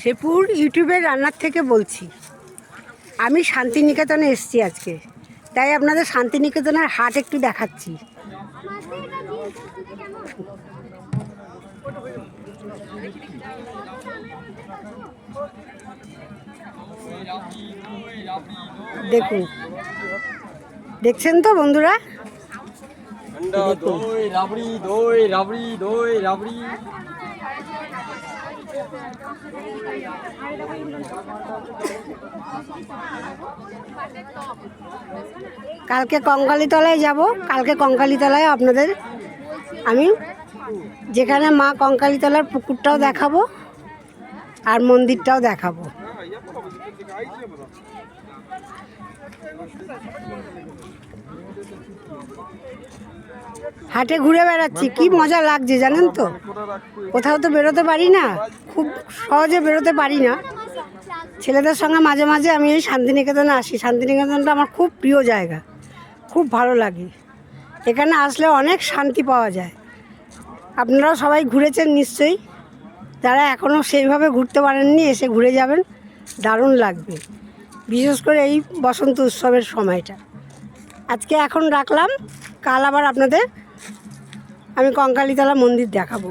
শেপুর ইউটিউবের রান্নার থেকে বলছি। আমি শান্তিনিকেতনে এসেছি আজকে। তাই আপনাদের শান্তিনিকেতনের হাট একটু দেখাচ্ছি। দেখুন। দেখছেন তো বন্ধুরা? দই, রাবড়ি দই রাবড়ি দই, রাবড়ি। কালকে কঙ্কালীতলায় যাব। কালকে কঙ্কালীতলায় আপনাদের আমি যেখানে মা কঙ্কালীতলার পুকুরটাও দেখাবো আর মন্দিরটাও দেখাবো। হাটে ঘুরে বেড়াচ্ছি, কি মজা লাগছে জানেন তো? কোথাও তো বেরোতে পারি না, খুব সহজে বেরোতে পারি না। ছেলেদের সঙ্গে মাঝে মাঝে আমি এই শান্তিনিকেতনে আসি। শান্তিনিকেতনটা আমার খুব প্রিয় জায়গা, খুব ভালো লাগে। এখানে আসলে অনেক শান্তি পাওয়া যায়। আপনারাও সবাই ঘুরেছেন নিশ্চয়ই। যারা এখনও সেইভাবে ঘুরতে পারেননি, এসে ঘুরে যাবেন। দারুণ লাগবে। বিশেষ করে এই বসন্ত উৎসবের সময়টা। আজকে এখন রাখলাম কাল আবার আপনাদের আমি কঙ্কালীতলা মন্দির দেখাবো।